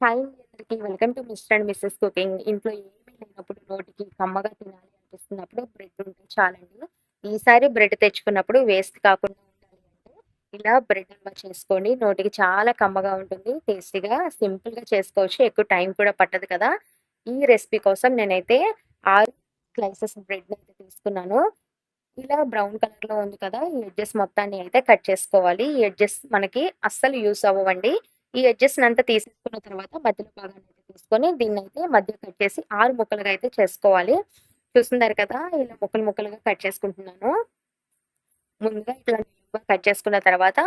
Hi అండి welcome to mister and missus cooking. ఇంట్లో ఏమీ లేనప్పుడు నోటికి కమ్మగా తినాలి అనిపిస్తున్నప్పుడు బ్రెడ్ ఉంటే చాలండి. ఈసారి బ్రెడ్ తెచ్చుకున్నప్పుడు వేస్ట్ కాకుండా ఉండాలి అంటే ఇలా బ్రెడ్ అలా చేసుకోండి. నోటికి చాలా కమ్మగా ఉంటుంది. టేస్టీగా, సింపుల్‌గా చేసుకోవచ్చు. ఎక్కువ టైం కూడా పట్టదు కదా! ఈ రెసిపీ కోసం నేనైతే ఆరు స్లైసెస్ అయితే తీసుకున్నాను. ఇలా బ్రౌన్ కలర్‌లో ఉంది కదా! ఈ ఎడ్జెస్ మొత్తాన్ని అయితే కట్ చేసుకోవాలి. ఈ ఎడ్జెస్ మనకి అస్సలు యూస్ అవ్వండి ఈ ఎడ్జెస్ అంతా తీసేసుకున్న తర్వాత మధ్యలో భాగాన్ని తీసుకొని దీన్నయితే మధ్య కట్ చేసి ఆరు ముక్కలుగా అయితే చేసుకోవాలి. చూస్తున్నారు కదా! ఇలా ముక్కలు ముక్కలుగా కట్ చేసుకుంటున్నాను. ముందుగా ఇట్లా కట్ చేసుకున్న తర్వాత,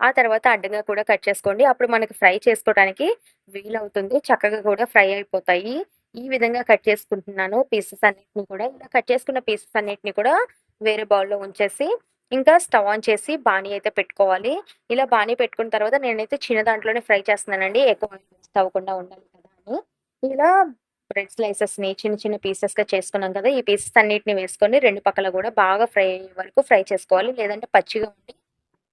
ఆ తర్వాత అడ్డంగా కూడా కట్ చేసుకోండి. అప్పుడు మనకి ఫ్రై చేసుకోవడానికి వీలవుతుంది. చక్కగా కూడా ఫ్రై అయిపోతాయి. ఈ విధంగా కట్ చేసుకుంటున్నాను పీసెస్ అన్నిటిని కూడా. ఇలా కట్ చేసుకున్న పీసెస్ అన్నిటిని కూడా వేరే బౌల్‌లో ఉంచేసి, ఇంకా స్టవ్ ఆన్ చేసి బాణీ అయితే పెట్టుకోవాలి. ఇలా బాణీ పెట్టుకున్న తర్వాత నేనైతే చిన్న దాంట్లోనే ఫ్రై చేస్తున్నానండి. ఎక్కువ ఆయిల్ వేస్ట్ అవ్వకుండా ఉండాలి కదా అని. ఇలా బ్రెడ్ స్లైసెస్‌ని చిన్న చిన్న పీసెస్‌గా చేసుకున్నాం కదా! ఈ పీసెస్ అన్నిటిని వేసుకొని రెండు పక్కల కూడా బాగా ఫ్రై అయ్యే వరకు ఫ్రై చేసుకోవాలి. లేదంటే పచ్చిగా ఉండి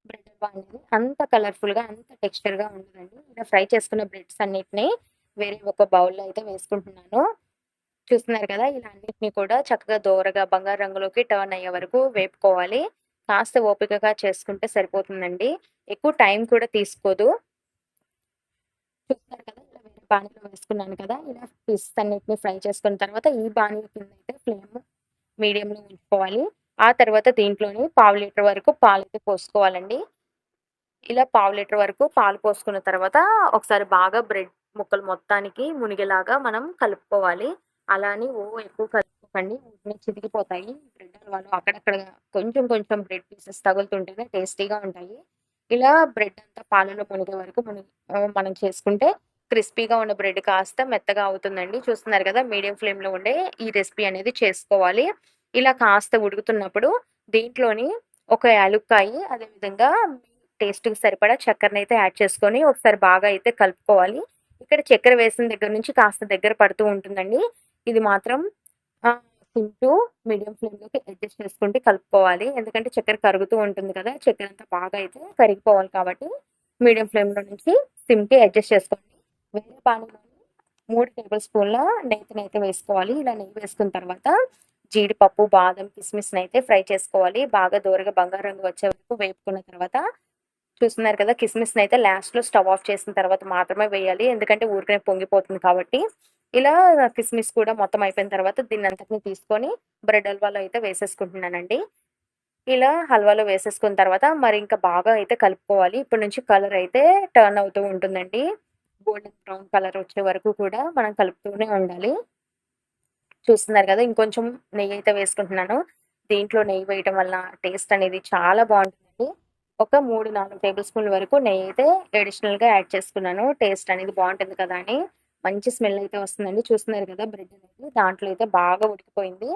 బ్రెడ్ హల్వా అనేది అంత కలర్‌ఫుల్‌గా, అంత టెక్స్చర్‌గా ఉండదండి. ఇలా ఫ్రై చేసుకున్న బ్రెడ్స్ అన్నిటిని వేరే ఒక బౌల్‌లో అయితే వేసుకుంటున్నాను. చూస్తున్నారు కదా! ఇలా అన్నిటిని కూడా చక్కగా దోరగా బంగారు రంగులోకి టర్న్ అయ్యే వరకు వేపుకోవాలి. కాస్త ఓపికగా చేసుకుంటే సరిపోతుందండి. ఎక్కువ టైం కూడా తీసుకోదు. చూస్తారు కదా! ఇలా వేరే బాణీలో వేసుకున్నాను కదా! ఇలా పీసెస్ అన్నిటిని ఫ్రై చేసుకున్న తర్వాత ఈ బాణీ కిందైతే ఫ్లేమ్ మీడియంలో ఉంచుకోవాలి. ఆ తర్వాత దీంట్లోని పావు లీటర్ వరకు పాలు అయితే పోసుకోవాలండి. ఇలా పావు లీటర్ వరకు పాలు పోసుకున్న తర్వాత ఒకసారి బాగా బ్రెడ్ ముక్కలు మొత్తానికి మునిగేలాగా మనం కలుపుకోవాలి. అలా అని ఓ ఎక్కువ చెప్పండి ఊరికనే చితికిపోతాయి. బ్రెడ్ హల్వాలు అక్కడక్కడ కొంచెం కొంచెం బ్రెడ్ పీసెస్ తగులుతుంటేనే టేస్టీగా ఉంటాయి. ఇలా బ్రెడ్ అంతా పాలలో మునిగే వరకు మనం చేసుకుంటే క్రిస్పీగా ఉన్న బ్రెడ్ కాస్త మెత్తగా అవుతుందండి. చూస్తున్నారు కదా! మీడియం ఫ్లేమ్‌లో ఉండే ఈ రెసిపీ అనేది చేసుకోవాలి. ఇలా కాస్త ఉడుకుతున్నప్పుడు దీంట్లోని ఒక యాలుక్కాయి, అదేవిధంగా టేస్ట్‌కి సరిపడా చక్కెరని అయితే యాడ్ చేసుకొని ఒకసారి బాగా అయితే కలుపుకోవాలి. ఇక్కడ చక్కెర వేసిన దగ్గర నుంచి కాస్త దగ్గర పడుతూ ఉంటుందండి. ఇది మాత్రం సిమ్ టు మీడియం ఫ్లేమ్‌లోకి అడ్జస్ట్ చేసుకుంటూ కలుపుకోవాలి. ఎందుకంటే చక్కెర కరుగుతూ ఉంటుంది కదా! చక్కెర అంతా బాగా అయితే కరిగిపోవాలి కాబట్టి మీడియం ఫ్లేమ్‌లో నుంచి సిమ్‌కి అడ్జస్ట్ చేసుకోండి. వేరే పానీలోని మూడు టేబుల్ స్పూన్ల నెయ్యినైతే వేసుకోవాలి. ఇలా నెయ్యి వేసుకున్న తర్వాత జీడిపప్పు, బాదం, కిస్మిస్‌నైతే ఫ్రై చేసుకోవాలి. బాగా దూరగా బంగారు రంగు వచ్చే వరకు వేపుకున్న తర్వాత చూస్తున్నారు కదా! కిస్మిస్‌నైతే లాస్ట్‌లో స్టవ్ ఆఫ్ చేసిన తర్వాత మాత్రమే వేయాలి. ఎందుకంటే ఊరికనే పొంగిపోతుంది కాబట్టి. ఇలా కిస్మిస్ కూడా మొత్తం అయిపోయిన తర్వాత దీన్ని దీన్నంతటిని తీసుకొని బ్రెడ్ హల్వాలో అయితే వేసేసుకుంటున్నానండి. ఇలా హల్వాలో వేసేసుకున్న తర్వాత మరి ఇంకా బాగా అయితే కలుపుకోవాలి. ఇప్పటి నుంచి కలర్ అయితే టర్న్ అవుతూ ఉంటుందండి. గోల్డెన్ బ్రౌన్ కలర్ వచ్చే వరకు కూడా మనం కలుపుతూనే ఉండాలి. చూస్తున్నారు కదా! ఇంకొంచెం నెయ్యి అయితే వేసుకుంటున్నాను. దీంట్లో నెయ్యి వేయటం వల్ల టేస్ట్ అనేది చాలా బాగుంటుంది ఒక 3, 4 టేబుల్ స్పూన్ల వరకు నెయ్యి అయితే అడిషనల్‌గా యాడ్ చేసుకున్నాను. టేస్ట్ అనేది బాగుంటుంది కదా అని. మంచి స్మెల్ అయితే వస్తుందండి. చూస్తున్నారు కదా! బ్రెడ్ అనేది దాంట్లో అయితే బాగా ఉడికిపోయింది.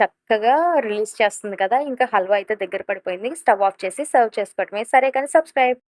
చక్కగా రిలీజ్ చేస్తుంది కదా! ఇంకా హల్వా అయితే దగ్గర పడిపోయింది. స్టవ్ ఆఫ్ చేసి సర్వ్ చేసుకోవటమే. సరే కానీ సబ్స్క్రైబ్.